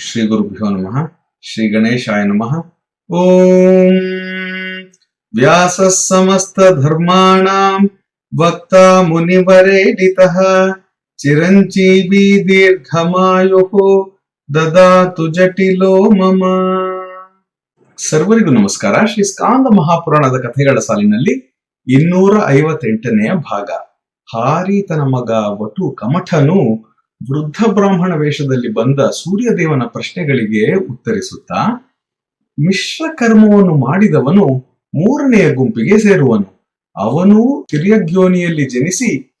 ಶ್ರೀ ಗುರುಭ್ಯೋ ನಮಃ, ಶ್ರೀ ಗಣೇಶಾಯ ನಮಃ. ಓಂ ವ್ಯಾಸ ಸಮಸ್ತ ಧರ್ಮಾಣಾಂ ವಕ್ತ ಮುನಿವರೇಡಿತಃ. ಚಿರಂಜೀವಿ ದೀರ್ಘಮಾಯು ದದಾತು ಜಟಿಲೋ ಮಮ. ಸರ್ವರಿಗೂ ನಮಸ್ಕಾರ. ಶ್ರೀ ಸ್ಕಾಂದ ಮಹಾಪುರಾಣದ ಕಥೆಗಳ ಸಾಲಿನಲ್ಲಿ ಇನ್ನೂರ ಐವತ್ತೆಂಟನೆಯ ಭಾಗ. ಹಾರಿತನ ಮಗ, ವಟು ಕಮಠನು ವೃದ್ಧ ಬ್ರಾಹ್ಮಣ ವೇಷದಲ್ಲಿ ಬಂದ ಸೂರ್ಯದೇವನ ಪ್ರಶ್ನೆಗಳಿಗೆ ಉತ್ತರಿಸುತ್ತಾ, ಮಿಶ್ರ ಕರ್ಮವನ್ನು ಮಾಡಿದವನು ಮೂರನೆಯ ಗುಂಪಿಗೆ ಸೇರುವನು. ಅವನು ತಿರ್ಯಗ್ಯೋನಿಯಲ್ಲಿ ಜನಿಸಿ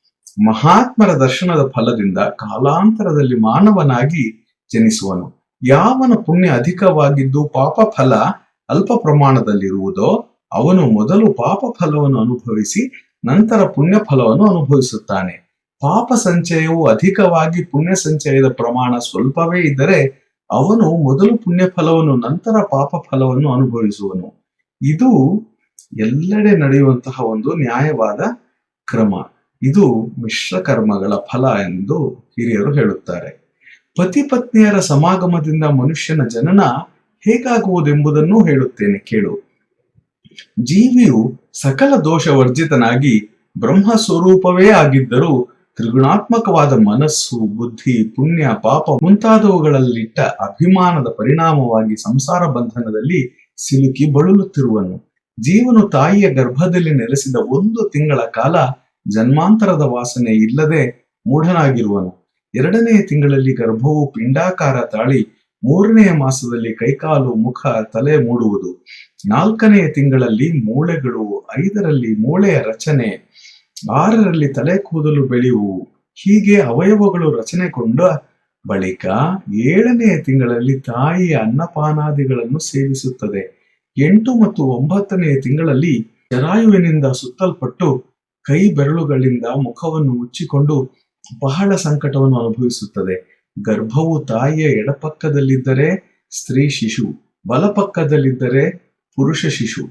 ಮಹಾತ್ಮರ ದರ್ಶನದ ಫಲದಿಂದ ಕಾಲಾಂತರದಲ್ಲಿ ಮಾನವನಾಗಿ ಜನಿಸುವನು. ಯಾವನ ಪುಣ್ಯ ಅಧಿಕವಾಗಿದ್ದು ಪಾಪ ಫಲ ಅಲ್ಪ ಪ್ರಮಾಣದಲ್ಲಿರುವುದೋ, ಅವನು ಮೊದಲು ಪಾಪ ಫಲವನ್ನು ಅನುಭವಿಸಿ ನಂತರ ಪುಣ್ಯ ಫಲವನ್ನು ಅನುಭವಿಸುತ್ತಾನೆ. ಪಾಪ ಸಂಚಯವು ಅಧಿಕವಾಗಿ ಪುಣ್ಯ ಸಂಚಯದ ಪ್ರಮಾಣ ಸ್ವಲ್ಪವೇ ಇದ್ದರೆ ಅವನು ಮೊದಲು ಪುಣ್ಯ ಫಲವನ್ನು, ನಂತರ ಪಾಪ ಫಲವನ್ನು ಅನುಭವಿಸುವನು. ಇದು ಎಲ್ಲೆಡೆ ನಡೆಯುವಂತಹ ಒಂದು ನ್ಯಾಯವಾದ ಕ್ರಮ. ಇದು ಮಿಶ್ರ ಕರ್ಮಗಳ ಫಲ ಎಂದು ಹಿರಿಯರು ಹೇಳುತ್ತಾರೆ. ಪತಿ ಪತ್ನಿಯರ ಸಮಾಗಮದಿಂದ ಮನುಷ್ಯನ ಜನನ ಹೇಗಾಗುವುದೆಂಬುದನ್ನು ಹೇಳುತ್ತೇನೆ, ಕೇಳು. ಜೀವಿಯು ಸಕಲ ದೋಷ ವರ್ಜಿತನಾಗಿ ಬ್ರಹ್ಮ ಸ್ವರೂಪವೇ ಆಗಿದ್ದರೂ ತ್ರಿಗುಣಾತ್ಮಕವಾದ ಮನಸ್ಸು, ಬುದ್ಧಿ, ಪುಣ್ಯ, ಪಾಪ ಮುಂತಾದವುಗಳಲ್ಲಿಟ್ಟ ಅಭಿಮಾನದ ಪರಿಣಾಮವಾಗಿ ಸಂಸಾರ ಬಂಧನದಲ್ಲಿ ಸಿಲುಕಿ ಬಳಲುತ್ತಿರುವನು. ಜೀವನು ತಾಯಿಯ ಗರ್ಭದಲ್ಲಿ ನೆಲೆಸಿದ ಒಂದು ತಿಂಗಳ ಕಾಲ ಜನ್ಮಾಂತರದ ವಾಸನೆ ಇಲ್ಲದೆ ಮೂಢನಾಗಿರುವನು. ಎರಡನೆಯ ತಿಂಗಳಲ್ಲಿ ಗರ್ಭವು ಪಿಂಡಾಕಾರ ತಾಳಿ ಮೂರನೆಯ ಮಾಸದಲ್ಲಿ ಕೈಕಾಲು, ಮುಖ, ತಲೆ ಮೂಡುವುದು. ನಾಲ್ಕನೆಯ ತಿಂಗಳಲ್ಲಿ ಮೂಳೆಗಳು, ಐದರಲ್ಲಿ ಮೂಳೆಯ ರಚನೆ. ಆರರಲ್ಲಿ ತಲೆ ಕೂದಲು ಬೆಳೆಯುವು. ಹೀಗೆ ಅವಯವಗಳು ರಚನೆಗೊಂಡ ಬಳಿಕ ಏಳನೆಯ ತಿಂಗಳಲ್ಲಿ ತಾಯಿಯ ಅನ್ನಪಾನಾದಿಗಳನ್ನು ಸೇವಿಸುತ್ತದೆ. ಎಂಟು ಮತ್ತು ಒಂಬತ್ತನೆಯ ತಿಂಗಳಲ್ಲಿ ಜರಾಯುವಿನಿಂದ ಸುತ್ತಲ್ಪಟ್ಟು ಕೈ ಬೆರಳುಗಳಿಂದ ಮುಖವನ್ನು ಮುಚ್ಚಿಕೊಂಡು ಬಹಳ ಸಂಕಟವನ್ನು ಅನುಭವಿಸುತ್ತದೆ. ಗರ್ಭವು ತಾಯಿಯ ಎಡಪಕ್ಕದಲ್ಲಿದ್ದರೆ ಸ್ತ್ರೀ ಶಿಶು, ಬಲಪಕ್ಕದಲ್ಲಿದ್ದರೆ ಪುರುಷ ಶಿಶು.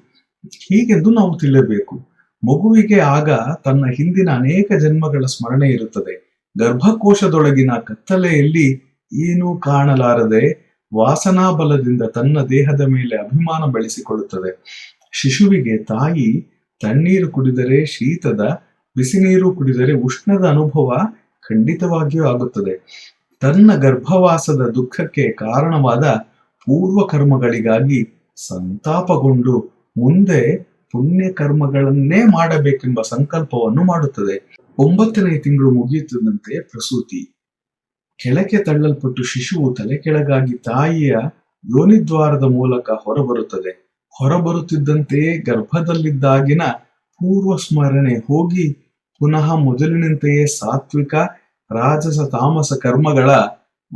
ಹೀಗೆಂದು ನಾವು ತಿಳಿಯಬೇಕು. ಮಗುವಿಗೆ ಆಗ ತನ್ನ ಹಿಂದಿನ ಅನೇಕ ಜನ್ಮಗಳ ಸ್ಮರಣೆ ಇರುತ್ತದೆ. ಗರ್ಭಕೋಶದೊಳಗಿನ ಕತ್ತಲೆಯಲ್ಲಿ ಏನೂ ಕಾಣಲಾರದೆ ವಾಸನಾ ಬಲದಿಂದ ತನ್ನ ದೇಹದ ಮೇಲೆ ಅಭಿಮಾನ ಬೆಳೆಸಿಕೊಳ್ಳುತ್ತದೆ. ಶಿಶುವಿಗೆ ತಾಯಿ ತಣ್ಣೀರು ಕುಡಿದರೆ ಶೀತದ ಬಿಸಿ ನೀರು ಕುಡಿದರೆ ಉಷ್ಣದ ಅನುಭವ ಖಂಡಿತವಾಗಿಯೂ ಆಗುತ್ತದೆ. ತನ್ನ ಗರ್ಭವಾಸದ ದುಃಖಕ್ಕೆ ಕಾರಣವಾದ ಪೂರ್ವ ಕರ್ಮಗಳಿಗಾಗಿ ಸಂತಾಪಗೊಂಡು ಮುಂದೆ ಪುಣ್ಯ ಕರ್ಮಗಳನ್ನೇ ಮಾಡಬೇಕೆಂಬ ಸಂಕಲ್ಪವನ್ನು ಮಾಡುತ್ತದೆ. ಒಂಬತ್ತನೇ ತಿಂಗಳು ಮುಗಿಯುತ್ತಿದ್ದಂತೆ ಪ್ರಸೂತಿ. ಕೆಳಕ್ಕೆ ತಳ್ಳಲ್ಪಟ್ಟು ಶಿಶುವು ತಲೆ ಕೆಳಗಾಗಿ ತಾಯಿಯ ಯೋನಿದ್ವಾರದ ಮೂಲಕ ಹೊರಬರುತ್ತದೆ. ಹೊರಬರುತ್ತಿದ್ದಂತೆಯೇ ಗರ್ಭದಲ್ಲಿದ್ದಾಗಿನ ಪೂರ್ವ ಸ್ಮರಣೆ ಹೋಗಿ ಪುನಃ ಮೊದಲಿನಂತೆಯೇ ಸಾತ್ವಿಕ, ರಾಜಸ, ತಾಮಸ ಕರ್ಮಗಳ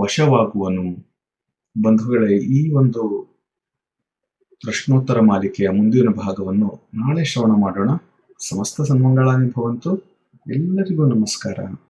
ವಶವಾಗುವನು. ಬಂಧುಗಳೇ, ಈ ಒಂದು ಪ್ರಶ್ನೋತ್ತರ ಮಾಲಿಕೆಯ ಮುಂದಿನ ಭಾಗವನ್ನು ನಾಳೆ ಶ್ರವಣ ಮಾಡೋಣ. ಸಮಸ್ತ ಸನ್ಮಂಗಳಾನಿ ಭವಂತು ಎಲ್ಲರಿಗೂ ನಮಸ್ಕಾರ.